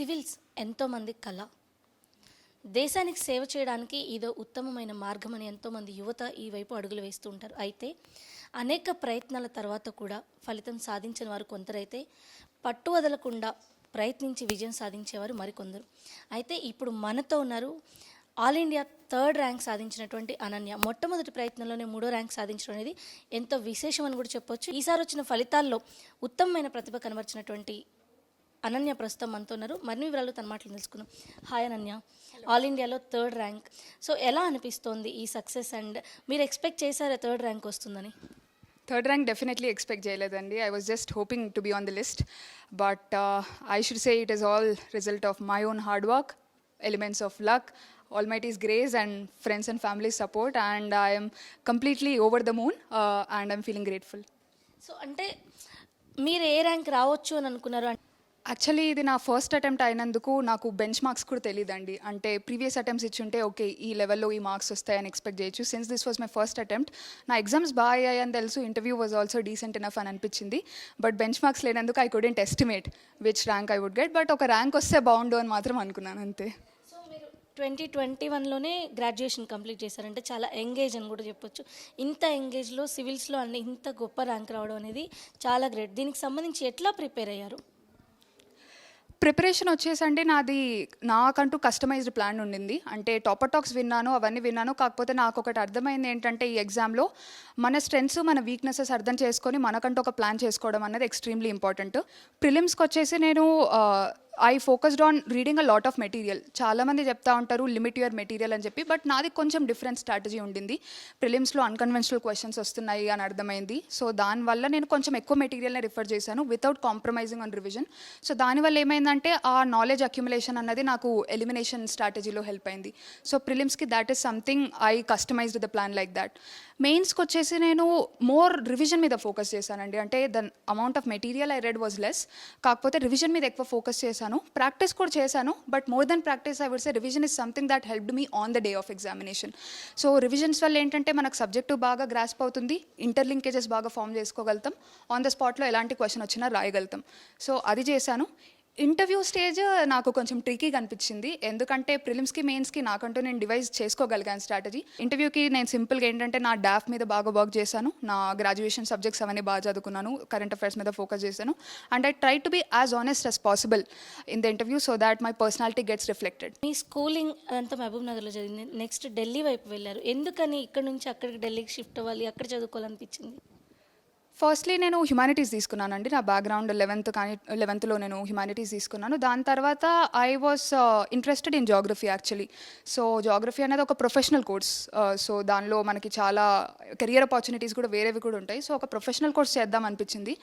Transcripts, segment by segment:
Civils ఎంతోమంది కళ. దేశానికి సేవ చేయడానికి ఇదో ఉత్తమమైన మార్గం అని ఎంతోమంది యువత ఈ వైపు అడుగులు వేస్తూ ఉంటారు. అయితే అనేక ప్రయత్నాల తర్వాత కూడా ఫలితం సాధించిన వారు కొందరైతే పట్టు వదలకుండా ప్రయత్నించి విజయం సాధించేవారు మరికొందరు. అయితే ఇప్పుడు మనతో ఉన్నారు ఆల్ ఇండియా థర్డ్ ర్యాంక్ సాధించినటువంటి అనన్య. మొట్టమొదటి ప్రయత్నంలోనే మూడో ర్యాంక్ సాధించడం అనేది ఎంతో విశేషం అని కూడా చెప్పొచ్చు. ఈసారి వచ్చిన ఫలితాల్లో ఉత్తమమైన ప్రతిభ కనబరిచినటువంటి అనన్య ప్రస్తుతం మనతో ఉన్నారు. మరిన్ని వివరాలు తన మాటలు తెలుసుకుందాం. హాయ్ అనన్య. ఆల్ ఇండియాలో థర్డ్ ర్యాంక్ సో ఎలా అనిపిస్తోంది ఈ సక్సెస్ అండ్ మీరు ఎక్స్పెక్ట్ చేశారా థర్డ్ ర్యాంక్ వస్తుందని? థర్డ్ ర్యాంక్ డెఫినెట్లీ ఎక్స్పెక్ట్ చేయలేదండి. I was just hoping to be on the list but I should say it is all result of my own hard work elements of luck all might is grace and friends and family support and I'm completely over the moon and I'm feeling grateful so అంటే మీరు ఏ rank రావచ్చు అని అనుకున్నారు? అంటే actually ఇది నా first attempt అయినందుకు నాకు బెంచ్ మార్క్స్ కూడా తెలియదండి అంటే ప్రీవియస్ అటెంప్ట్స్ ఇచ్చుంటే ఓకే ఈ లెవెల్లో ఈ మార్క్స్ వస్తాయని ఎక్స్పెక్ట్ చేయొచ్చు. Since this was my first attempt నా ఎగ్జామ్స్ బాగా అయ్యాయని తెలుసు interview was also decent enough అని అనిపించింది. బట్ బెంచ్ మార్క్స్ లేనందుకు I couldn't estimate which rank I would get but ఒక ర్యాంక్ వస్తే బాగుండు అని మాత్రం అనుకున్నాను అంతే. ట్వంటీ ట్వంటీ వన్లోనే గ్రాడ్యుయేషన్ కంప్లీట్ చేశారంటే చాలా ఎంగేజ్ అని కూడా చెప్పొచ్చు. ఇంత ఎంగేజ్లో సివిల్స్లో అన్ని ఇంత గొప్ప ర్యాంక్ రావడం అనేది చాలా గ్రేట్ దీనికి సంబంధించి ఎట్లా ప్రిపేర్ అయ్యారు? ప్రిపరేషన్ వచ్చేసండి నాది నాకంటూ కస్టమైజ్డ్ ప్లాన్ ఉండింది. అంటే టాపర్ టాక్స్ విన్నాను అవన్నీ విన్నాను. కాకపోతే నాకు ఒకటి అర్థమైంది ఏంటంటే ఈ ఎగ్జామ్లో మన స్ట్రెంగ్స్ మన వీక్నెసెస్ అర్థం చేసుకొని మనకంటూ ఒక ప్లాన్ చేసుకోవడం అనేది ఎక్స్ట్రీమ్లీ ఇంపార్టెంట్. ప్రిలిమ్స్కి వచ్చేసి నేను I focused on reading a lot of material చాలామంది చెప్తా ఉంటారు లిమిట్ యువర్ మెటీరియల్ అని చెప్పి. బట్ నాది కొంచెం డిఫరెంట్ స్ట్రాటజీ ఉండింది. ప్రిలిమ్స్లో అన్కన్వెన్షనల్ క్వశ్చన్స్ వస్తున్నాయి అని అర్థమైంది. సో దానివల్ల నేను కొంచెం ఎక్కువ మెటీరియల్ని రిఫర్ చేశాను without compromising on revision so దానివల్ల ఏమైందంటే ఆ నాలెడ్జ్ అక్యుములేషన్ అన్నది నాకు ఎలిమినేషన్ స్ట్రాటజీలో హెల్ప్ అయింది. So ప్రిలిమ్స్కి that is something I customized the plan like that మెయిన్స్కి వచ్చేసి నేను మోర్ రివిజన్ మీద ఫోకస్ చేశానండి. అంటే the amount of material I read was less కాకపోతే రివిజన్ మీద ఎక్కువ ఫోకస్ చేశాను. ప్రాక్టీస్ కూడా చేశాను but more than practice I would say revision is something that helped me on the day of examination so revisions వల్ల ఏంటంటే మనకు subject బాగా గ్రాస్ప్ అవుతుంది ఇంటర్లింకేజెస్ బాగా ఫామ్ చేసుకోగలుగుతాం. ఆన్ ద స్పాట్లో ఎలాంటి క్వశ్చన్ వచ్చినా రాయగలుగుతాం. సో అది చేశాను. ఇంటర్వ్యూ స్టేజ్ నాకు కొంచెం ట్రికీ అనిపించింది. ఎందుకంటే ప్రిలిమ్స్కి మెయిన్స్కి నాకంటూ నేను డివైజ్ చేసుకోగలిగాను స్ట్రాటజీ ఇంటర్వ్యూకి నేను సింపుల్గా ఏంటంటే నా డాఫ్ మీద బాగా వర్క్ చేశాను. నా గ్రాడ్యుయేషన్ సబ్జెక్ట్స్ అవన్నీ బాగా చదువుకున్నాను. కరెంట్ అఫైర్స్ మీద ఫోకస్ చేశాను. And I try to be as honest as possible in the interview so that my personality gets reflected me schooling అంతా మహబూబ్ నగర్లో జరిగింది. నెక్స్ట్ ఢిల్లీ వైపు వెళ్ళారు. ఎందుకని ఇక్కడ నుంచి అక్కడికి ఢిల్లీకి షిఫ్ట్ అవ్వాలి? అక్కడ చదువుకోవాలనిపించింది? ఫస్ట్లీ నేను హ్యుమానిటీస్ తీసుకున్నానండి. నా బ్యాక్గ్రౌండ్ లెవెన్త్ కానీ లెవెన్త్లో నేను హ్యుమానిటీస్ తీసుకున్నాను. దాని తర్వాత I was interested in geography actually so geography అనేది ఒక ప్రొఫెషనల్ కోర్స్ సో దానిలో మనకి చాలా కెరియర్ ఆపర్చునిటీస్ కూడా వేరేవి కూడా ఉంటాయి. సో ఒక ప్రొఫెషనల్ కోర్స్ చేద్దాం అనిపించింది.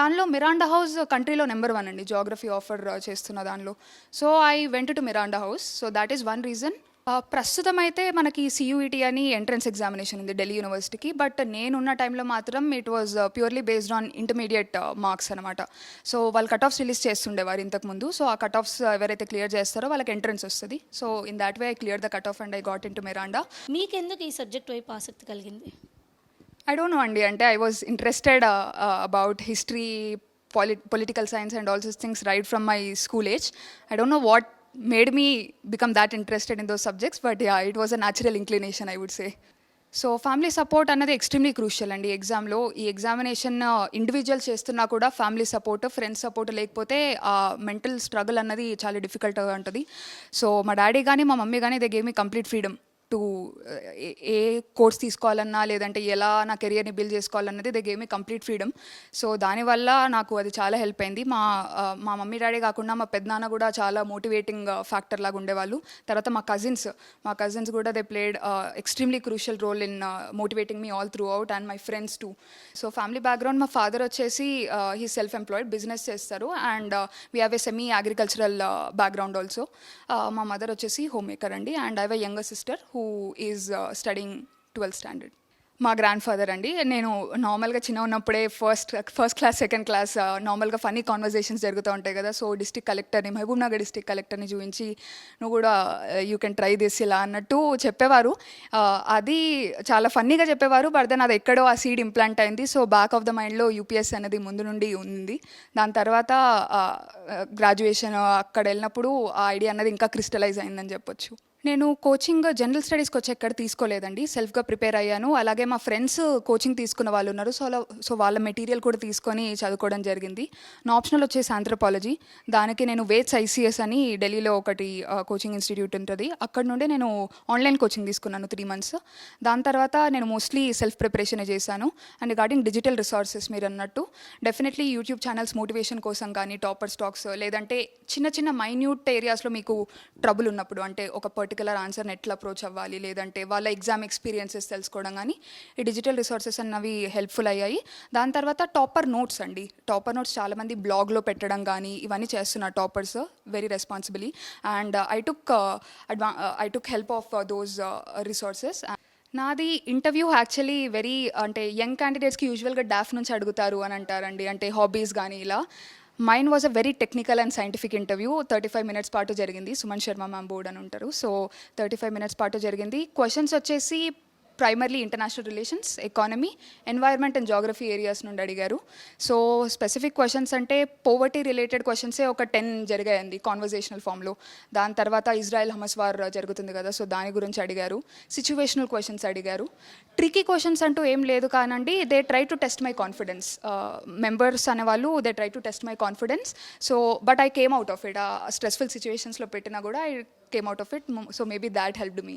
దానిలో మిరాండా హౌస్ కంట్రీలో నెంబర్ వన్ అండి. జాగ్రఫీ ఆఫర్ చేస్తున్న దానిలో. So I went to Miranda House so that is one reason ప్రస్తుతం అయితే మనకి సియూఈటీ అని ఎంట్రన్స్ ఎగ్జామినేషన్ ఉంది ఢిల్లీ యూనివర్సిటీకి బట్ నేనున్న టైంలో మాత్రం it was purely based on intermediate marks అనమాట సో వాళ్ళు కట్ ఆఫ్స్ రిలీజ్ చేస్తుండేవారు ఇంతకుముందు సో ఆ కట్ ఆఫ్స్ ఎవరైతే క్లియర్ చేస్తారో వాళ్ళకి ఎంట్రన్స్ వస్తుంది. So in that way I clear the cutoff and I got into Miranda మీకెందుకు ఈ సబ్జెక్ట్ వైపు ఆసక్తి కలిగింది? ఐ డోంట్ నో అండి. అంటే I was interested about history poli political science and all this things right from my school age I don't know what made me become that interested in those subjects but yeah it was a natural inclination I would say so family support అన్నది extremely crucial అండి. ఎగ్జామ్లో ఈ examination individual uh, చేస్తున్నా కూడా family support friends support లేకపోతే ఆ mental struggle అన్నది చాలా డిఫికల్ట్గా ఉంటుంది సో మా డాడీ కానీ మా మమ్మీ కానీ they gave me complete freedom to a course తీసుకోవాలన్నా లేదంటే ఎలా నా కెరియర్ని build చేసుకోవాలన్నది they gave a complete freedom so దానివల్ల నాకు అది చాలా హెల్ప్ అయింది. మా మా మమ్మీ డాడీ కాకుండా మా పెద్దనాన్న కూడా చాలా మోటివేటింగ్ ఫ్యాక్టర్ లాగా ఉండేవాళ్ళు. తర్వాత మా కజిన్స్ మా కజిన్స్ కూడా they played extremely crucial role in motivating me all throughout and my friends too so family background మా ఫాదర్ వచ్చేసి హీ సెల్ఫ్ ఎంప్లాయిడ్ బిజినెస్ చేస్తారు. And we have a semi agricultural background also మా mother వచ్చేసి home maker అండి and I have younger sister who is studying twelfth standard మా grandfather అండి. నేను నార్మల్గా చిన్న ఉన్నప్పుడే first first class second class నార్మల్గా ఫన్నీ కాన్వర్జేషన్స్ జరుగుతూ ఉంటాయి కదా. సో డిస్టిక్ కలెక్టర్ని మహబూబ్ నగర్ డిస్టిక్ కలెక్టర్ని చూపించి నువ్వు కూడా యూ కెన్ ట్రై దిస్ ఇలా అన్నట్టు చెప్పేవారు. Uh, అది చాలా ఫన్నీగా చెప్పేవారు. బట్ దెన్ అది ఎక్కడో ఆ సీడ్ ఇంప్లాంట్ అయింది. సో బ్యాక్ ఆఫ్ ద మైండ్లో యూపీఎస్ అనేది ముందు నుండి ఉంది. దాని తర్వాత uh, uh, గ్రాడ్యుయేషన్ అక్కడ వెళ్ళినప్పుడు ఆ ఐడియా అన్నది ఇంకా క్రిస్టలైజ్ అయిందని చెప్పొచ్చు. నేను కోచింగ్ జనరల్ స్టడీస్కి వచ్చి ఎక్కడ తీసుకోలేదండి. సెల్ఫ్గా ప్రిపేర్ అయ్యాను. అలాగే మా ఫ్రెండ్స్ కోచింగ్ తీసుకున్న వాళ్ళు ఉన్నారు. సో అలా- సో వాళ్ళ మెటీరియల్ కూడా తీసుకొని చదువుకోవడం జరిగింది. నా ఆప్షనల్ వచ్చేసి ఆంథ్రపాలజీ దానికి నేను వేట్స్ ఐసీఎస్ అని ఢిల్లీలో ఒకటి కోచింగ్ ఇన్స్టిట్యూట్ ఉంటుంది. అక్కడ నుండి నేను ఆన్లైన్ కోచింగ్ తీసుకున్నాను త్రీ మంత్స్ దాని తర్వాత నేను మోస్ట్లీ సెల్ఫ్ ప్రిపరేషన్ చేశాను. అండ్ రిగార్డింగ్ డిజిటల్ రిసోర్సెస్ మీరు అన్నట్టు డెఫినెట్లీ యూట్యూబ్ ఛానల్స్ మోటివేషన్ కోసం కానీ టాపర్ స్టాక్స్ లేదంటే చిన్న చిన్న మైన్యూట్ ఏరియాస్లో మీకు ట్రబుల్ ఉన్నప్పుడు అంటే ఒక పర్టికులర్ ఆన్సర్ని ఎట్లా అప్రోచ్ అవ్వాలి లేదంటే వాళ్ళ ఎగ్జామ్ ఎక్స్పీరియన్సెస్ తెలుసుకోవడం కానీ ఈ డిజిటల్ రిసోర్సెస్ అన్నవి హెల్ప్ఫుల్ అయ్యాయి. దాని తర్వాత టాపర్ నోట్స్ అండి. టాపర్ నోట్స్ చాలామంది బ్లాగ్లో పెట్టడం కానీ ఇవన్నీ చేస్తున్నారు toppers very responsibly and I took adva I took help of those resources నాది ఇంటర్వ్యూ యాక్చువల్లీ వెరీ అంటే యంగ్ క్యాండిడేట్స్కి యూజువల్గా డాఫ్ నుంచి అడుగుతారు అని అంటారండి. అంటే హాబీస్ కానీ ఇలా. Mine was a very technical and scientific interview thirty five minutes పాటు జరిగింది. సుమన్ శర్మ మ్యామ్ బోర్డ్ అని ఉంటారు. సో థర్టీ ఫైవ్ మినిట్స్ పాటు జరిగింది. క్వశ్చన్స్ వచ్చేసి primarily international relations economy environment and geography areas నుండి అడిగారు. సో స్పెసిఫిక్ క్వశ్చన్స్ అంటే పోవర్టీ రిలేటెడ్ క్వశ్చన్సే ఒక టెన్ జరిగాయండి కాన్వర్జేషనల్ ఫామ్లో దాని తర్వాత ఇజ్రాయెల్ హమస్ వార్ జరుగుతుంది కదా సో దాని గురించి అడిగారు. సిచ్యువేషనల్ క్వశ్చన్స్ అడిగారు. ట్రికీ క్వశ్చన్స్ అంటూ ఏం లేదు కానండి they try to test my confidence members అనేవాళ్ళు they try to test my confidence so but I came out of it ఆ స్ట్రెస్ఫుల్ సిచ్యువేషన్స్లో పెట్టినా కూడా I came out of it so maybe that helped me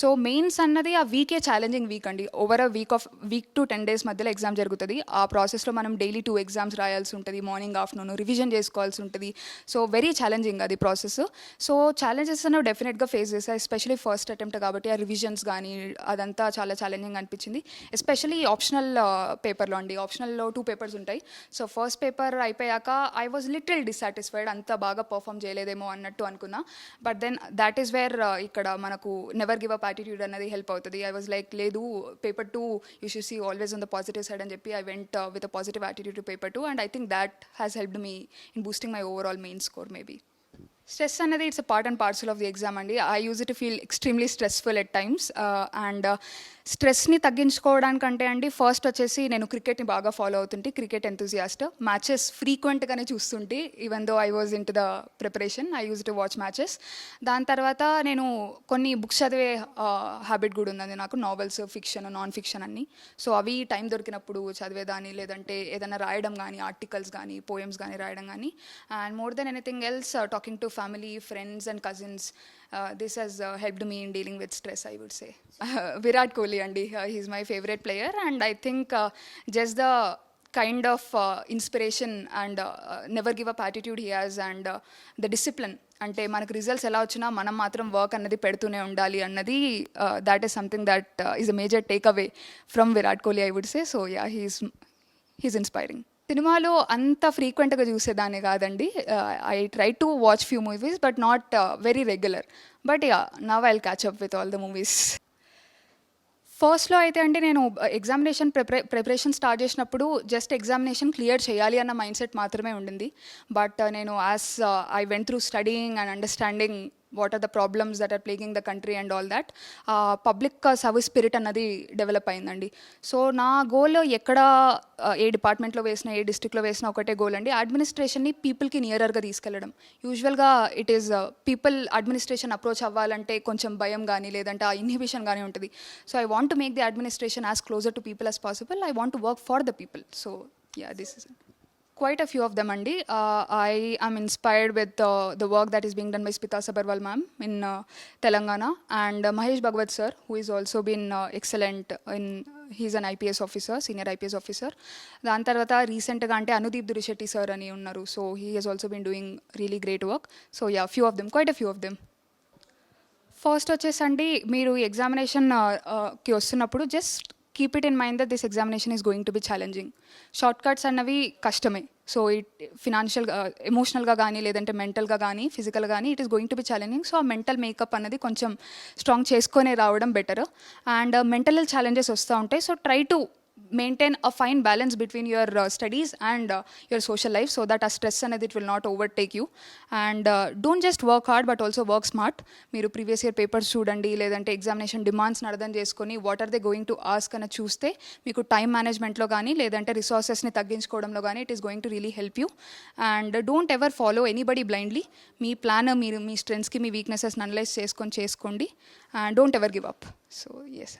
so mains అన్నది ఆ వీకే challenging week అండి. Over a week of week to ten days మధ్యలో exam జరుగుతుంది. ఆ ప్రాసెస్లో మనం డైలీ టూ ఎగ్జామ్స్ రాయాల్సి ఉంటుంది. మార్నింగ్ ఆఫ్టర్నూన్ రివిజన్ చేసుకోవాల్సి ఉంటుంది. సో వెరీ ఛాలెంజింగ్ అది ప్రాసెస్ సో ఛాలెంజెస్ అనేవి డెఫినెట్గా ఫేస్ చేశాను ఎస్పెషలీ ఫస్ట్ అటెంప్ట్ కాబట్టి ఆ రివిజన్స్ కానీ అదంతా చాలా ఛాలెంజింగ్ అనిపించింది. ఎస్పెషలీ ఆప్షనల్ పేపర్లో అండి. ఆప్షనల్లో టూ పేపర్స్ ఉంటాయి. సో ఫస్ట్ పేపర్ అయిపోయాక ఐ వాజ్ లిటిల్ డిస్సాటిస్ఫైడ్ అంత బాగా పర్ఫామ్ చేయలేదేమో అన్నట్టు అనుకున్నా. But then that is where ఇక్కడ మనకు never give give up attitude అనేది హెల్ప్ అవుతుంది. ఐ వాజ్ లైక్ లేదు paper two you should see always on the positive side అని చెప్పి I went with a positive attitude to paper two and I think that has helped me in boosting my overall main score maybe stress అనేది it's a part and parcel of the exam అండి. I use it feel extremely stressful at times and స్ట్రెస్ని తగ్గించుకోవడానికంటే అండి first వచ్చేసి నేను క్రికెట్ని బాగా follow అవుతుంటే cricket enthusiast matches ఫ్రీక్వెంట్గానే చూస్తుంటే even though I was into the preparation I used to watch matches దాని తర్వాత నేను కొన్ని బుక్స్ చదివే హ్యాబిట్ కూడా ఉందండి నాకు నావెల్స్ ఫిక్షన్ నాన్ ఫిక్షన్ అన్ని. సో అవి టైం దొరికినప్పుడు చదివేదాన్ని లేదంటే ఏదైనా రాయడం కానీ ఆర్టికల్స్ కానీ పోయమ్స్ కానీ రాయడం కానీ and more than anything else talking to family friends and cousins this has helped me in dealing with stress I would say Virat Kohli అండి he's my favourite player and I think just the kind of inspiration and never give up attitude he has and the discipline అంటే మనకు results ఎలా వచ్చినా మనం మాత్రం work అన్నది పెడుతూనే ఉండాలి అన్నది that is something that is a major takeaway from Virat Kohli I would say so yeah he's he's inspiring సినిమాలో అంత ఫ్రీక్వెంట్గా చూసేదాన్ని కాదండి. I try to watch few movies but not very regular but yeah now I'll catch up with all the movies ఫస్ట్లో అయితే అంటే నేను examination prepare preparation start చేసినప్పుడు జస్ట్ ఎగ్జామినేషన్ క్లియర్ చేయాలి అన్న మైండ్ సెట్ మాత్రమే ఉండింది. బట్ నేను as I went through studying and understanding what are the problems that are plaguing the country and all that public service spirit అన్నది develop అయిందండి. So నా goal ఎక్కడ ఏ డిపార్ట్మెంట్లో వేసినా ఏ డిస్ట్రిక్ట్లో వేసినా ఒకటే గోల్ అండి అడ్మినిస్ట్రేషన్ని పీపుల్కి నియరర్గా తీసుకెళ్ళడం. యూజువల్గా it is people administration approach అవ్వాలంటే కొంచెం భయం కానీ లేదంటే ఆ ఇన్హిబిషన్ కానీ ఉంటుంది. So I want to make the administration as closer to people as possible I want to work for the people so yeah this is quite a few of them andi uh, i am inspired with uh, the work that is being done by smita sabarwal ma'am in uh, telangana and uh, mahesh bhagwat sir who is also been uh, excellent in he's an IPS officer senior IPS officer దాని తర్వాత రీసెంట్గా అంటే Anudeep Durishetty sir అని ఉన్నారు so he has also been doing really great work so yeah few of them quite a few of them first వచ్చేసండి మీరు ఎగ్జామినేషన్కి వస్తున్నప్పుడు just keep it in mind that this examination is going to be challenging shortcuts అన్నవి కష్టమే. So it ఫినాన్షియల్గా ఎమోషనల్గా కానీ లేదంటే మెంటల్గా కానీ ఫిజికల్గా కానీ it is going to be challenging so ఆ మెంటల్ మేకప్ అనేది కొంచెం స్ట్రాంగ్ చేసుకొని రావడం బెటర్ అండ్ మెంటల్ ఛాలెంజెస్ వస్తూ ఉంటాయి. So try to maintain a fine balance between your studies and your social life so that ఆ స్ట్రెస్ అనేది it will not overtake you and don't just work hard but also work smart మీరు previous year papers చూడండి లేదంటే examination డిమాండ్స్ని అర్థం చేసుకొని what are they going to ask అని చూస్తే మీకు టైం మేనేజ్మెంట్లో కానీ లేదంటే రిసోర్సెస్ని తగ్గించుకోవడంలో కానీ it is going to really help you and don't ever follow anybody blindly me plan మీరు మీ స్ట్రెంగ్స్కి మీ వీక్నెసెస్ అనలైజ్ చేసుకొని చేసుకోండి. And don't ever give up so yes